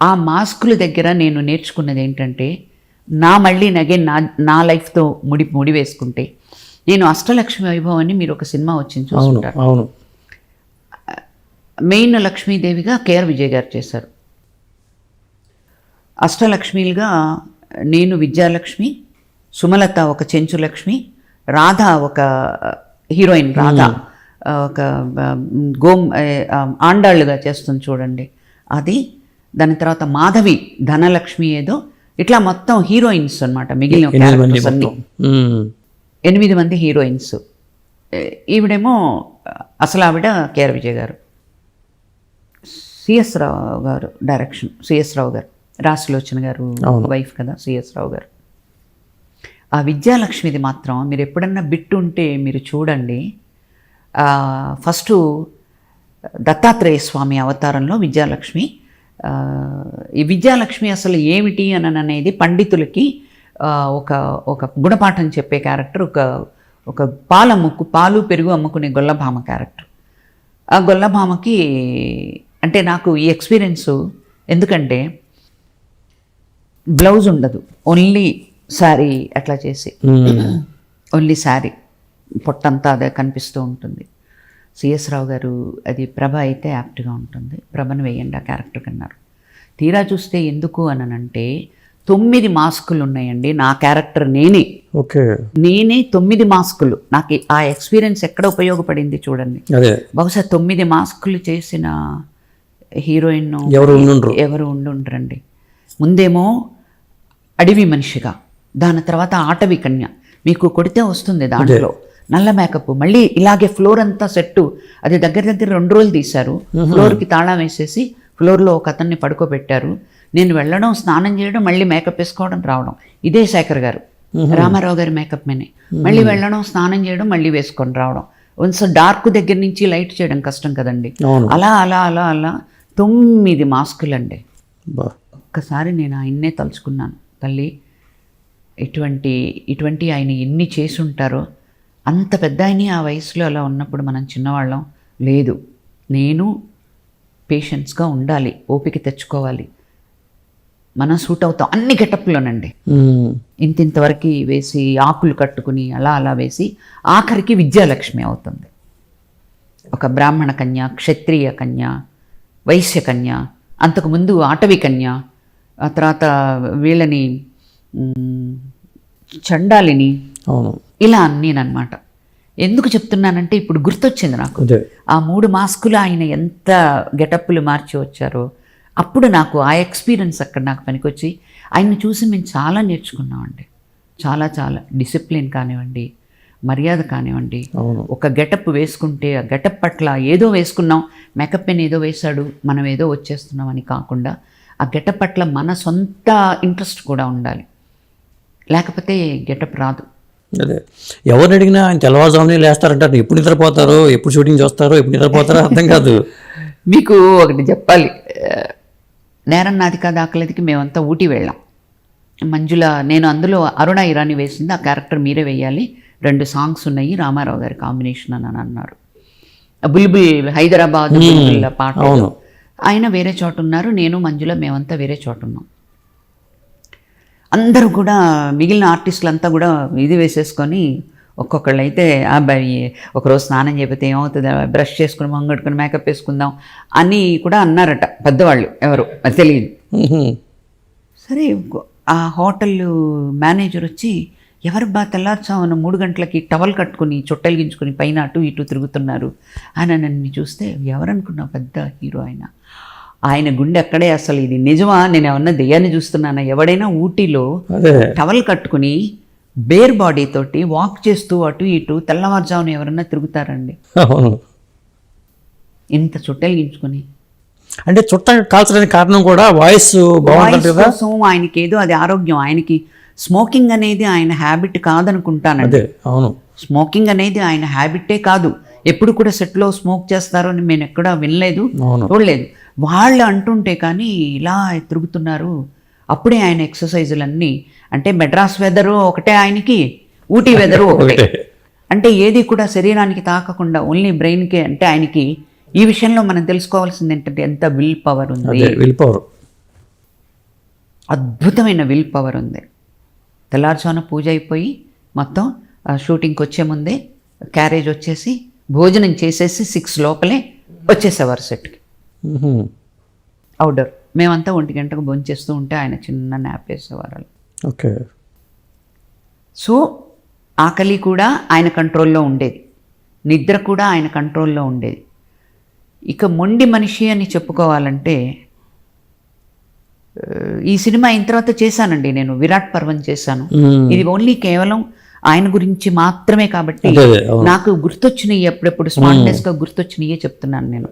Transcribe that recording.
ఆ మాస్కుల దగ్గర నేను నేర్చుకున్నది ఏంటంటే నా మళ్ళీ నగే నా నా లైఫ్తో ముడి ముడి వేసుకుంటే నేను అష్టలక్ష్మి వైభవం అని మీరు ఒక సినిమా వచ్చింది చూసుకుంటారు అవును. మెయిన్ లక్ష్మీదేవిగా కేఆర్ విజయ్ గారు చేశారు. అష్టలక్ష్మిలుగా నేను విద్యాలక్ష్మి సుమలత ఒక చెంచు లక్ష్మి రాధ ఒక హీరోయిన్ రాధ ఒక గోమ్ ఆండాళ్ళుగా చేస్తుంది చూడండి. అది దాని తర్వాత మాధవి ధనలక్ష్మి ఏదో ఇట్లా మొత్తం హీరోయిన్స్ అన్నమాట మిగిలిన ఎనిమిది మంది అన్ని. ఎనిమిది హీరోయిన్స్. ఈవిడేమో అసలు ఆవిడ కేఆర్ విజయ్ గారు. సిఎస్ రావు గారు డైరెక్షన్ సిఎస్ రావు గారు. రాసులోచన గారు. వైఫ్ కదా సిఎస్ రావు గారు. ఆ విద్యాలక్ష్మిది మాత్రం మీరు ఎప్పుడన్నా బిట్టు ఉంటే మీరు చూడండి. ఫస్ట్ దత్తాత్రేయ స్వామి అవతారంలో విద్యాలక్ష్మి ఈ విద్యాలక్ష్మి అసలు ఏమిటి అని అనేది పండితులకి ఒక ఒక గుణపాఠం చెప్పే క్యారెక్టర్ ఒక ఒక పాలు అమ్ముకు పాలు పెరుగు అమ్ముకునే గొల్లభామ క్యారెక్టర్. ఆ గొల్లభామకి అంటే నాకు ఈ ఎక్స్పీరియన్స్ ఎందుకంటే బ్లౌజ్ ఉండదు. ఓన్లీ శారీ అట్లా చేసి. ఓన్లీ శారీ. పొట్టంతా అదే కనిపిస్తూ ఉంటుంది. సిఎస్ రావు గారు అది ప్రభ అయితే యాప్ట్గా ఉంటుంది. ప్రభను వేయండి ఆ క్యారెక్టర్కి అన్నారు తీరా చూస్తే ఎందుకు అనంటే తొమ్మిది మాస్కులు ఉన్నాయండి నా క్యారెక్టర్ నేనే. ఓకే. నేనే తొమ్మిది మాస్కులు. నాకు ఆ ఎక్స్పీరియన్స్ ఎక్కడ ఉపయోగపడింది చూడండి. బహుశా తొమ్మిది మాస్కులు చేసిన హీరోయిన్ ఎవరు. ఎవరు ఉండుండ్రండి. ముందేమో అడవి మనిషిగా దాని తర్వాత ఆటవి కన్య. మీకు కొడితే వస్తుంది దాంట్లో. నల్ల మేకప్ మళ్ళీ ఇలాగే ఫ్లోర్ అంతా సెట్టు. అది దగ్గర దగ్గర రెండు రోజులు తీశారు. ఫ్లోర్కి తాళం వేసేసి ఫ్లోర్లో ఒక అతన్ని పడుకోబెట్టారు. నేను వెళ్ళడం స్నానం చేయడం మళ్ళీ మేకప్ వేసుకోవడం రావడం. ఇదే శేఖర్ గారు. రామారావు గారి మేకప్ మేనే. మళ్ళీ వెళ్ళడం స్నానం చేయడం మళ్ళీ వేసుకొని రావడం. వన్స్ డార్క్ దగ్గర నుంచి లైట్ చేయడం కష్టం కదండి. అలా అలా అలా అలా తొమ్మిది మాస్కులండి. ఒక్కసారి నేను ఆయన్నే తలుచుకున్నాను. తల్లి ఇటువంటి ఇటువంటి ఆయన ఎన్ని చేసి ఉంటారో అంత పెద్ద ఆయన ఆ వయసులో అలా ఉన్నప్పుడు మనం చిన్నవాళ్ళం. లేదు నేను పేషెన్స్గా ఉండాలి ఓపిక తెచ్చుకోవాలి. మనం సూట్ అవుతాం అన్ని గెటప్లోనండి. ఇంత ఇంతవరకు వేసి ఆకులు కట్టుకుని అలా అలా వేసి ఆఖరికి విద్యాలక్ష్మి అవుతుంది. ఒక బ్రాహ్మణ కన్య క్షత్రియ కన్య వైశ్య కన్య అంతకుముందు ఆటవి కన్య ఆ తర్వాత వీళ్ళని చండాలిని అవును. ఇలా అన్నీనమాట ఎందుకు చెప్తున్నానంటే ఇప్పుడు గుర్తొచ్చింది నాకు. ఆ మూడు మాస్కులు ఆయన ఎంత గెటప్పులు మార్చి వచ్చారో అప్పుడు నాకు ఆ ఎక్స్పీరియన్స్ అక్కడ నాకు పనికొచ్చి ఆయన్ని చూసి మేము చాలా నేర్చుకున్నామండి. చాలా చాలా డిసిప్లిన్ కానివ్వండి మర్యాద కానివ్వండి. ఒక గెటప్ వేసుకుంటే ఆ గెటప్ పట్ల ఏదో వేసుకున్నాం మేకప్ పెన్ ఏదో వేశాడు మనం ఏదో వచ్చేస్తున్నాం అని కాకుండా ఆ గెటప్ పట్ల మన సొంత ఇంట్రెస్ట్ కూడా ఉండాలి. లేకపోతే గెటప్ రాదు. అదే. ఎవరిని అడిగినా ఆయన తెల్లవారుజామునే లేస్తారంటారు. ఎప్పుడు నిద్రపోతారో ఎప్పుడు షూటింగ్ చూస్తారో ఎప్పుడు నిద్రపోతారో అర్థం కాదు. మీకు ఒకటి చెప్పాలి. నేరం నాది కాదు ఆకలిదికి మేమంతా ఊటీ వెళ్ళాం. మంజుల నేను అందులో అరుణ ఇరానీ వేసింది. ఆ క్యారెక్టర్ మీరే వేయాలి. రెండు సాంగ్స్ ఉన్నాయి. రామారావు గారి కాంబినేషన్ అని అని అన్నారు. బుల్బుల్ హైదరాబాద్ పాట. ఆయన వేరే చోట ఉన్నారు. నేను మంజుల మేమంతా వేరే చోట ఉన్నాం. అందరూ కూడా మిగిలిన ఆర్టిస్టులు అంతా కూడా ఇది వేసేసుకొని ఒక్కొక్కళ్ళు అయితే అబ్బాయి ఒకరోజు స్నానం చేయకపోతే ఏమవుతుంది? బ్రష్ చేసుకుని మొంగట్టుకుని మేకప్ వేసుకుందాం అని కూడా అన్నారట పెద్దవాళ్ళు ఎవరు అది తెలియదు. సరే ఆ హోటల్ మేనేజర్ వచ్చి ఎవరు బా తెల్లారుచామున మూడు గంటలకి టవల్ కట్టుకుని చుట్టలిగించుకుని పైన అటు ఇటు తిరుగుతున్నారు ఆయన నన్ను చూస్తే ఎవరనుకున్నా పెద్ద హీరో ఆయన ఆయన గుండె అక్కడే అసలు ఇది నిజమా? నేను ఏమన్నా దెయ్యాన్ని చూస్తున్నానా? ఎవడైనా ఊటీలో టవల్ కట్టుకుని బేర్ బాడీ తోటి వాక్ చేస్తూ అటు ఇటు తెల్లవారుజామున ఎవరన్నా తిరుగుతారండి. అవును. ఇంత చుట్టలిగించుకుని. అంటే చుట్ట కాల్చడానికి కారణం కూడా వాయిస్ బాగుంటుంది కదా? ఆయనకి ఏదో అది ఆరోగ్యం. ఆయనకి స్మోకింగ్ అనేది ఆయన హ్యాబిట్ కాదనుకుంటానండి. అదే అవును. స్మోకింగ్ అనేది ఆయన హ్యాబిటే కాదు. ఎప్పుడు కూడా సెట్లో స్మోక్ చేస్తారు అని నేను ఎక్కడా వినలేదు చూడలేదు. వాళ్ళు అంటుంటే కానీ ఇలా తిరుగుతున్నారు. అప్పుడే ఆయన ఎక్సర్సైజులన్నీ అంటే మెడ్రాస్ వెదరు ఒకటే ఆయనకి ఊటీ వెదరు ఒకటే. అంటే ఏది కూడా శరీరానికి తాకకుండా ఓన్లీ బ్రెయిన్కే అంటే ఆయనకి ఈ విషయంలో మనం తెలుసుకోవాల్సింది ఏంటంటే ఎంత విల్ పవర్ ఉంది. అదే వెళ్ళిపోరు అద్భుతమైన విల్ పవర్ ఉంది. తెల్లారుజామున పూజ అయిపోయి మొత్తం షూటింగ్కి వచ్చే ముందే క్యారేజ్ వచ్చేసి భోజనం చేసేసి సిక్స్ లోపలే వచ్చేసేవారు సెట్కి. అవుట్డోర్ మేమంతా ఒంటి గంటకు భోంచేస్తూ ఉంటే ఆయన చిన్న నాప్ వేసేవారు. ఓకే. సో ఆకలి కూడా ఆయన కంట్రోల్లో ఉండేది. నిద్ర కూడా ఆయన కంట్రోల్లో ఉండేది. ఇక మొండి మనిషి అని చెప్పుకోవాలంటే ఈ సినిమా అయిన తర్వాత చేశానండి నేను. విరాట్ పర్వం చేశాను. ఇది ఓన్లీ కేవలం ఆయన గురించి మాత్రమే కాబట్టి నాకు గుర్తొచ్చినవి ఎప్పుడెప్పుడు స్మార్ట్నెస్గా గుర్తొచ్చినయే చెప్తున్నాను నేను.